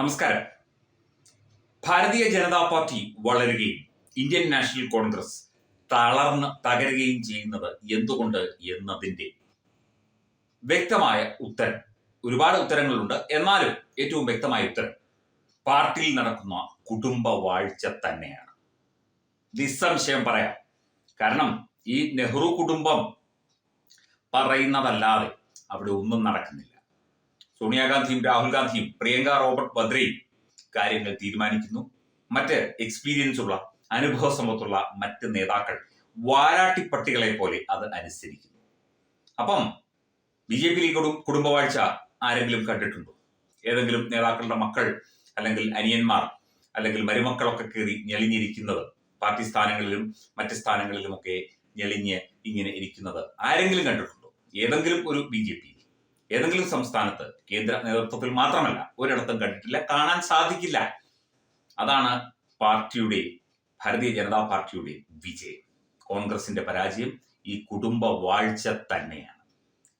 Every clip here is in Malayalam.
നമസ്കാരം. ഭാരതീയ ജനതാ പാർട്ടി വളരുകയും ഇന്ത്യൻ നാഷണൽ കോൺഗ്രസ് തളർന്ന് തകരുകയും ചെയ്യുന്നത് എന്തുകൊണ്ട് എന്നതിന്റെ വ്യക്തമായ ഉത്തരം ഒരുപാട് ഉത്തരങ്ങളുണ്ട്. എന്നാലും ഏറ്റവും വ്യക്തമായ ഉത്തരം പാർട്ടിയിൽ നടക്കുന്ന കുടുംബ വാഴ്ച തന്നെയാണ്. നിസ്സംശയം പറയാം. കാരണം ഈ നെഹ്റു കുടുംബം പറയുന്നതല്ലാതെ അവിടെ ഒന്നും നടക്കുന്നില്ല. സോണിയാഗാന്ധിയും രാഹുൽ ഗാന്ധിയും പ്രിയങ്ക റോബർട്ട് വദ്രയും കാര്യങ്ങൾ തീരുമാനിക്കുന്നു. മറ്റ് എക്സ്പീരിയൻസ് ഉള്ള അനുഭവ സമ്പത്തുള്ള മറ്റ് നേതാക്കൾ വാരാട്ടിപ്പട്ടികളെ പോലെ അത് അനുസരിക്കുന്നു. അപ്പം ബി ജെ പി കുടുംബവാഴ്ച ആരെങ്കിലും കണ്ടിട്ടുണ്ടോ? ഏതെങ്കിലും നേതാക്കളുടെ മക്കൾ അല്ലെങ്കിൽ അനിയന്മാർ അല്ലെങ്കിൽ മരുമക്കളൊക്കെ കയറി ഞെളിഞ്ഞിരിക്കുന്നത് പാർട്ടി സ്ഥാനങ്ങളിലും മറ്റ് സ്ഥാനങ്ങളിലുമൊക്കെ ഞെളിഞ്ഞ് ഇങ്ങനെ ഇരിക്കുന്നത് ആരെങ്കിലും കണ്ടിട്ടുണ്ടോ? ഏതെങ്കിലും ഒരു ബി ജെ പി ഏതെങ്കിലും സംസ്ഥാനത്ത് കേന്ദ്ര നേതൃത്വത്തിൽ മാത്രമല്ല ഒരിടത്തും കണ്ടിട്ടില്ല കാണാൻ സാധിക്കില്ല. അതാണ് പാർട്ടിയുടെ ഭാരതീയ ജനതാ പാർട്ടിയുടെ വിജയം. കോൺഗ്രസിന്റെ പരാജയം ഈ കുടുംബ വാഴ്ച തന്നെയാണ്.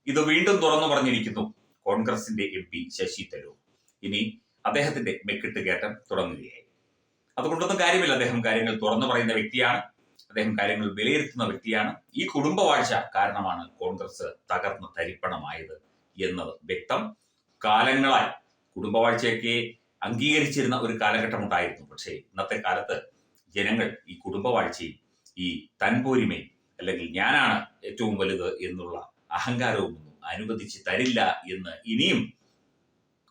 ഇത് വീണ്ടും തുറന്നു പറഞ്ഞിരിക്കുന്നു കോൺഗ്രസിന്റെ എം പി ശശി തരൂർ. ഇനി അദ്ദേഹത്തിന്റെ മെക്കിട്ട് കയറ്റം തുടങ്ങുകയായി. അതുകൊണ്ടൊന്നും കാര്യമില്ല. അദ്ദേഹം കാര്യങ്ങൾ തുറന്നു പറയുന്ന വ്യക്തിയാണ്. അദ്ദേഹം കാര്യങ്ങൾ വിലയിരുത്തുന്ന വ്യക്തിയാണ്. ഈ കുടുംബവാഴ്ച കാരണമാണ് കോൺഗ്രസ് തകർന്ന് തരിപ്പണമായത്. എന്നത്. വ്യക്തം. കാലങ്ങളായി കുടുംബവാഴ്ചയൊക്കെ അംഗീകരിച്ചിരുന്ന ഒരു കാലഘട്ടം ഉണ്ടായിരുന്നു പക്ഷേ ഇന്നത്തെ കാലത്ത് ജനങ്ങൾ ഈ കുടുംബവാഴ്ചയും ഈ തൻപോരിമയും അല്ലെങ്കിൽ ഞാനാണ് ഏറ്റവും വലുത് എന്നുള്ള അഹങ്കാരവും അനുവദിച്ച് തരില്ല എന്ന് ഇനിയും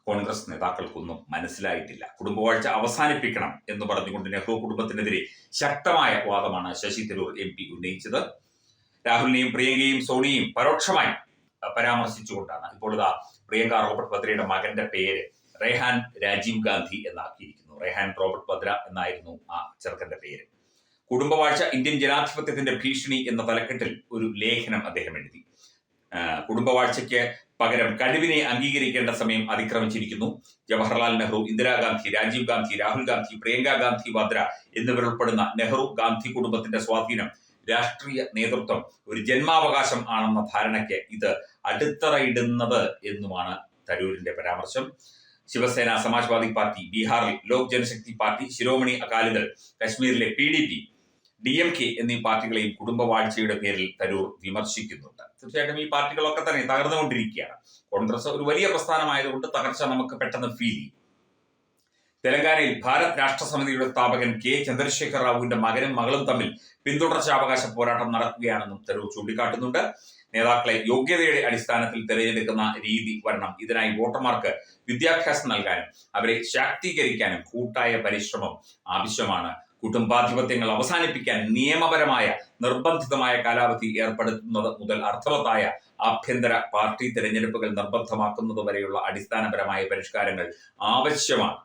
കോൺഗ്രസ് നേതാക്കൾക്കൊന്നും മനസ്സിലായിട്ടില്ല. കുടുംബവാഴ്ച അവസാനിപ്പിക്കണം എന്ന് പറഞ്ഞുകൊണ്ട് നെഹ്റു കുടുംബത്തിനെതിരെ ശക്തമായ വാദമാണ് ശശി തരൂർ എം പി ഉന്നയിച്ചത്. രാഹുലിനെയും പ്രിയങ്കയും സോണിയെയും പരോക്ഷമായി പരാമർശിച്ചുകൊണ്ടാണ്. ഇപ്പോൾ ഇതാ പ്രിയങ്ക റോബർട്ട് ഭദ്രയുടെ മകന്റെ പേര് റെഹാൻ രാജീവ് ഗാന്ധി എന്നാക്കിയിരിക്കുന്നു. റെഹാൻ റോബർട്ട് ഭദ്ര എന്നായിരുന്നു ആ ചെറുക്കന്റെ പേര്. കുടുംബവാഴ്ച ഇന്ത്യൻ ജനാധിപത്യത്തിന്റെ ഭീഷണി എന്ന തലക്കെട്ടിൽ ഒരു ലേഖനം അദ്ദേഹം എഴുതി. കുടുംബവാഴ്ചയ്ക്ക് പകരം കഴിവിനെ അംഗീകരിക്കേണ്ട സമയം അതിക്രമിച്ചിരിക്കുന്നു. ജവഹർലാൽ നെഹ്റു ഇന്ദിരാഗാന്ധി രാജീവ് ഗാന്ധി രാഹുൽ ഗാന്ധി പ്രിയങ്ക ഗാന്ധി വദ്ര എന്നിവരുൾപ്പെടുന്ന നെഹ്റു ഗാന്ധി കുടുംബത്തിന്റെ സ്വാധീനം രാഷ്ട്രീയ നേതൃത്വം ഒരു ജന്മാവകാശം ആണെന്ന ധാരണയ്ക്ക് ഇത് അടിത്തറയിടുന്നത് എന്നുമാണ് തരൂരിന്റെ പരാമർശം. ശിവസേന സമാജ്വാദി പാർട്ടി ബീഹാറിൽ ലോക് ജനശക്തി പാർട്ടി ശിരോമണി അകാലിദൾ കശ്മീരിലെ P D P D M K എന്നീ പാർട്ടികളെയും കുടുംബവാഴ്ചയുടെ പേരിൽ തരൂർ വിമർശിക്കുന്നുണ്ട്. തീർച്ചയായിട്ടും ഈ പാർട്ടികളൊക്കെ തന്നെ തകർന്നുകൊണ്ടിരിക്കുകയാണ്. കോൺഗ്രസ് ഒരു വലിയ പ്രസ്ഥാനമായതുകൊണ്ട് തകർച്ച നമുക്ക് പെട്ടെന്ന് ഫീൽ ചെയ്യും. തെലങ്കാനയിൽ ഭാരത് രാഷ്ട്ര സമിതിയുടെ സ്ഥാപകൻ കെ ചന്ദ്രശേഖർ റാവുവിന്റെ മകനും മകളും തമ്മിൽ പിന്തുടർച്ചാവകാശ പോരാട്ടം നടക്കുകയാണെന്നും തെരുവ് ചൂണ്ടിക്കാട്ടുന്നുണ്ട്. നേതാക്കളെ യോഗ്യതയുടെ അടിസ്ഥാനത്തിൽ തിരഞ്ഞെടുക്കുന്ന രീതി വരണം. ഇതിനായി വോട്ടർമാർക്ക് വിദ്യാഭ്യാസം നൽകാനും അവരെ ശാക്തീകരിക്കാനും കൂട്ടായ പരിശ്രമം ആവശ്യമാണ്. കുടുംബാധിപത്യങ്ങൾ അവസാനിപ്പിക്കാൻ നിയമപരമായ നിർബന്ധിതമായ കാലാവധി ഏർപ്പെടുത്തുന്നത് മുതൽ അർത്ഥവത്തായ ആഭ്യന്തര പാർട്ടി തിരഞ്ഞെടുപ്പുകൾ നിർബന്ധമാക്കുന്നത് വരെയുള്ള അടിസ്ഥാനപരമായ പരിഷ്കാരങ്ങൾ ആവശ്യമാണ്.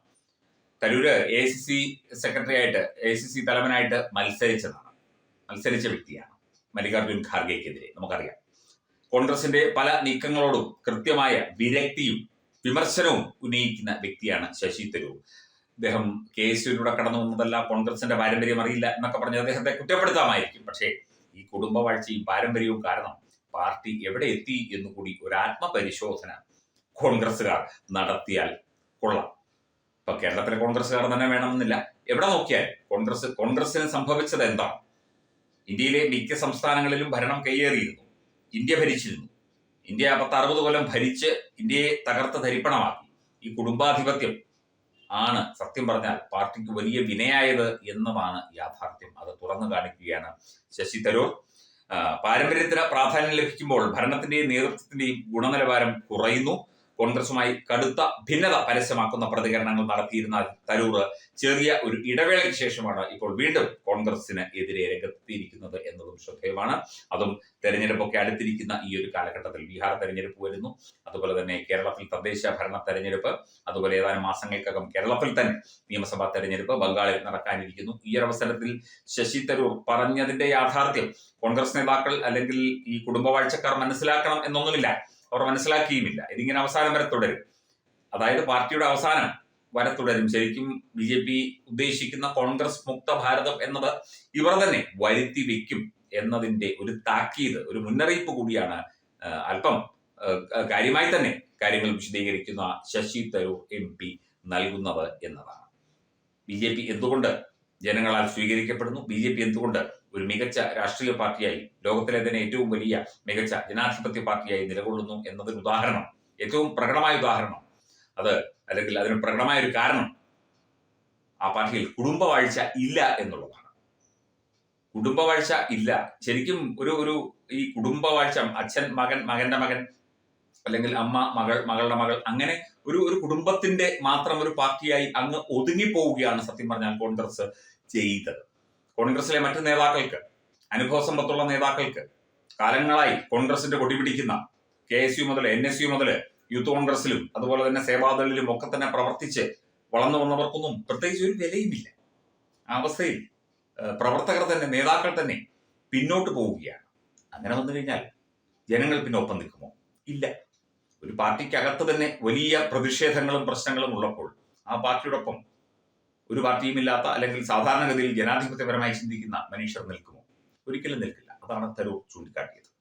Tharoor A C C secretary ആയിട്ട് എ സി സി തലവനായിട്ട് മത്സരിച്ചതാണ്. മത്സരിച്ച വ്യക്തിയാണ് മല്ലികാർജുൻ ഖാർഗെക്കെതിരെ നമുക്കറിയാം. കോൺഗ്രസിന്റെ പല നീക്കങ്ങളോടും കൃത്യമായ വിരക്തിയും വിമർശനവും ഉന്നയിക്കുന്ന വ്യക്തിയാണ് ശശി തരൂർ. അദ്ദേഹം കെ എസ് യുവിലൂടെ കടന്നു വന്നതല്ല കോൺഗ്രസിന്റെ പാരമ്പര്യം അറിയില്ല എന്നൊക്കെ പറഞ്ഞ് അദ്ദേഹത്തെ കുറ്റപ്പെടുത്താമായിരിക്കും. പക്ഷേ ഈ കുടുംബവാഴ്ചയും പാരമ്പര്യവും കാരണം പാർട്ടി എവിടെ എത്തി എന്ന് കൂടി ഒരു ആത്മപരിശോധന കോൺഗ്രസ്സുകാർ നടത്തിയാൽ കൊള്ളാം. ഇപ്പൊ കേരളത്തിലെ കോൺഗ്രസ്സുകാർ തന്നെ വേണമെന്നില്ല. എവിടെ നോക്കിയാൽ കോൺഗ്രസ് കോൺഗ്രസിന് സംഭവിച്ചത് എന്താണ്? ഇന്ത്യയിലെ മിക്ക സംസ്ഥാനങ്ങളിലും ഭരണം കയ്യേറിയിരുന്നു. ഇന്ത്യ ഭരിച്ചിരുന്നു. ഇന്ത്യ പത്ത് അറുപത് കൊല്ലം ഭരിച്ച് ഇന്ത്യയെ തകർത്ത് ധരിപ്പണമാക്കി. ഈ കുടുംബാധിപത്യം ആണ് സത്യം പറഞ്ഞാൽ പാർട്ടിക്ക് വലിയ വിനയായത് എന്നതാണ് യാഥാർത്ഥ്യം. അത് തുറന്നു കാണിക്കുകയാണ് ശശി തരൂർ. പാരമ്പര്യത്തിന് പ്രാധാന്യം ലഭിക്കുമ്പോൾ ഭരണത്തിന്റെയും നേതൃത്വത്തിന്റെയും ഗുണനിലവാരം കുറയുന്നു. കോൺഗ്രസുമായി കടുത്ത ഭിന്നത പരസ്യമാക്കുന്ന പ്രതികരണങ്ങൾ നടത്തിയിരുന്ന തരൂർ ചെറിയ ഒരു ഇടവേളയ്ക്ക് ശേഷമാണ് ഇപ്പോൾ വീണ്ടും കോൺഗ്രസിന് എതിരെ രംഗത്തെത്തിയിരിക്കുന്നത് എന്നതും ശ്രദ്ധേയമാണ്. അതും തെരഞ്ഞെടുപ്പൊക്കെ അടുത്തിരിക്കുന്ന ഈ ഒരു കാലഘട്ടത്തിൽ ബീഹാർ തെരഞ്ഞെടുപ്പ് വരുന്നു. അതുപോലെ തന്നെ കേരളത്തിൽ തദ്ദേശ ഭരണ തെരഞ്ഞെടുപ്പ് അതുപോലെ ഏതാനും മാസങ്ങൾക്കകം കേരളത്തിൽ തന്നെ നിയമസഭാ തെരഞ്ഞെടുപ്പ് ബംഗാളിൽ നടക്കാനിരിക്കുന്നു. ഈ അവസരത്തിൽ ശശി തരൂർ പറഞ്ഞതിന്റെ യാഥാർത്ഥ്യം കോൺഗ്രസ് നേതാക്കൾ അല്ലെങ്കിൽ ഈ കുടുംബവാഴ്ചക്കാർ മനസ്സിലാക്കണം എന്നൊന്നുമില്ല. അവർ മനസ്സിലാക്കിയുമില്ല. ഇതിങ്ങനെ അവസാനം വരെ തുടരും. അതായത് പാർട്ടിയുടെ അവസാനം വരെ തുടരും. ശരിക്കും ബി ജെ പി ഉദ്ദേശിക്കുന്ന കോൺഗ്രസ് മുക്ത ഭാരതം എന്നത് ഇവർ തന്നെ വരുത്തി വെക്കും എന്നതിന്റെ ഒരു താക്കീത് ഒരു മുന്നറിയിപ്പ് കൂടിയാണ് അല്പം കാര്യമായി തന്നെ കാര്യങ്ങൾ വിശദീകരിക്കുന്ന ശശി തരൂർ എം പി നൽകുന്നത് എന്നതാണ്. ബി ജെ പി എന്തുകൊണ്ട് ജനങ്ങളാൽ സ്വീകരിക്കപ്പെടുന്നു? ബി ജെ പി എന്തുകൊണ്ട് ഒരു മികച്ച രാഷ്ട്രീയ പാർട്ടിയായി ലോകത്തിലെ തന്നെ ഏറ്റവും വലിയ മികച്ച ജനാധിപത്യ പാർട്ടിയായി നിലകൊള്ളുന്നു എന്നതൊരു ഉദാഹരണം ഏറ്റവും പ്രകടമായ ഉദാഹരണം. അത് അല്ലെങ്കിൽ അതിന് പ്രകടമായ ഒരു കാരണം ആ പാർട്ടിയിൽ കുടുംബവാഴ്ച ഇല്ല എന്നുള്ളതാണ്. കുടുംബവാഴ്ച ഇല്ല. ശരിക്കും ഒരു ഒരു ഈ കുടുംബവാഴ്ച അച്ഛൻ മകൻ മകന്റെ മകൻ അല്ലെങ്കിൽ അമ്മ മകൾ മകളുടെ മകൾ അങ്ങനെ ഒരു ഒരു കുടുംബത്തിന്റെ മാത്രം ഒരു പാർട്ടിയായി അങ്ങ് ഒതുങ്ങി പോവുകയാണ് സത്യം പറഞ്ഞാൽ കോൺഗ്രസ് ചെയ്തത്. കോൺഗ്രസിലെ മറ്റ് നേതാക്കൾക്ക് അനുഭവ സമ്പത്തുള്ള നേതാക്കൾക്ക് കാലങ്ങളായി കോൺഗ്രസിന്റെ കൊടി പിടിക്കുന്ന കെ എസ് യു മുതൽ എൻ എസ് യു മുതൽ യൂത്ത് കോൺഗ്രസിലും അതുപോലെ തന്നെ സേവാദളിലും ഒക്കെ തന്നെ പ്രവർത്തിച്ച് വളർന്നു വന്നവർക്കൊന്നും പ്രത്യേകിച്ച് ഒരു വിലയുമില്ല. ആ അവസ്ഥയിൽ പ്രവർത്തകർ തന്നെ നേതാക്കൾ തന്നെ പിന്നോട്ട് പോവുകയാണ്. അങ്ങനെ വന്നു കഴിഞ്ഞാൽ ജനങ്ങൾ പിന്നെ ഒപ്പം നിൽക്കുമോ? ഇല്ല. ഒരു പാർട്ടിക്കകത്ത് തന്നെ വലിയ പ്രതിഷേധങ്ങളും പ്രശ്നങ്ങളും ഉള്ളപ്പോൾ ആ പാർട്ടിയോടൊപ്പം ഒരു പാർട്ടിയും ഇല്ലാത്ത അല്ലെങ്കിൽ സാധാരണഗതിയിൽ ജനാധിപത്യപരമായി ചിന്തിക്കുന്ന മനുഷ്യർ നിൽക്കുമോ? ഒരിക്കലും നിൽക്കില്ല. അതാണ് തരൂർ ചൂണ്ടിക്കാട്ടിയത്.